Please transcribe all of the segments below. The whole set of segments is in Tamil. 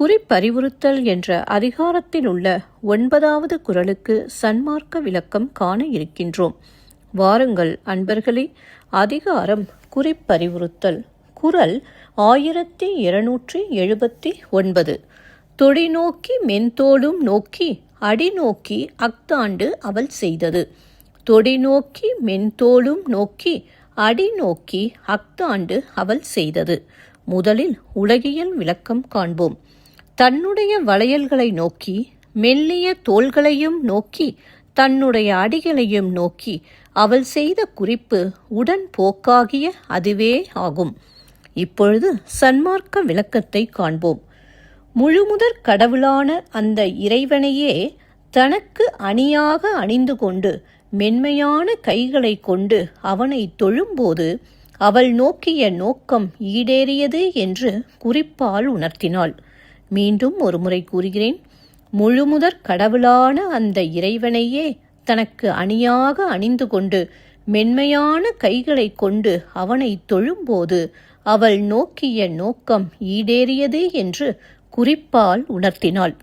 குறிப்பறிவுறுத்தல் என்ற அதிகாரத்தில் உள்ள ஒன்பதாவது குரலுக்கு சன்மார்க்க விளக்கம் காண இருக்கின்றோம். வாருங்கள் அன்பர்களே அதிகாரம் குறிப்பறிவுறுத்தல். குரல் ஆயிரத்தி இருநூற்றி எழுபத்தி ஒன்பது. தொடிநோக்கி மென்தோளும் நோக்கி அடிநோக்கி அக்தாண்டு அவள் செய்தது. தொடிநோக்கி மென்தோளும் நோக்கி அடிநோக்கி அக்தாண்டு அவள் செய்தது. முதலில் உலகியல் விளக்கம் காண்போம். தன்னுடைய வளையல்களை நோக்கி மெல்லிய தோள்களையும் நோக்கி தன்னுடைய அடிகளையும் நோக்கி அவள் செய்த குறிப்பு உடன் போக்காகிய அதுவே ஆகும். இப்பொழுது சன்மார்க்க விளக்கத்தை காண்போம். முழுமுதற் கடவுளான அந்த இறைவனையே தனக்கு அணியாக அணிந்து கொண்டு மென்மையான கைகளை கொண்டு அவனை தொழும்போது அவள் நோக்கிய நோக்கம் ஈடேறியது என்று குறிப்பால் உணர்த்தினாள். மீண்டும் ஒருமுறை கூறுகிறேன். முழுமுதற் கடவுளான அந்த இறைவனையே தனக்கு அணியாக அணிந்து கொண்டு மென்மையான கைகளை கொண்டு அவனை தொழும்போது அவள் நோக்கிய நோக்கம் ஈடேறியது என்று குறிப்பால் உணர்த்தினாள்.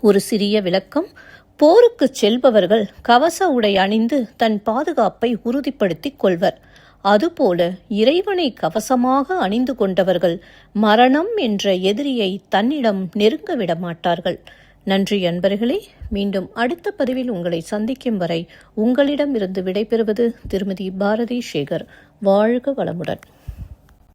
ஒரு சிறிய விளக்கம். போருக்கு செல்பவர்கள் கவச உடை அணிந்து தன் பாதுகாப்பை உறுதிப்படுத்திக் கொள்வர். அதுபோல இறைவனை கவசமாக அணிந்து கொண்டவர்கள் மரணம் என்ற எதிரியை தன்னிடம் நெருங்க விட மாட்டார்கள். நன்றி அன்பர்களே மீண்டும் அடுத்த பதிவில் உங்களை சந்திக்கும் வரை உங்களிடமிருந்து விடைபெறுவது திருமதி பாரதி சேகர். வாழ்க வளமுடன்.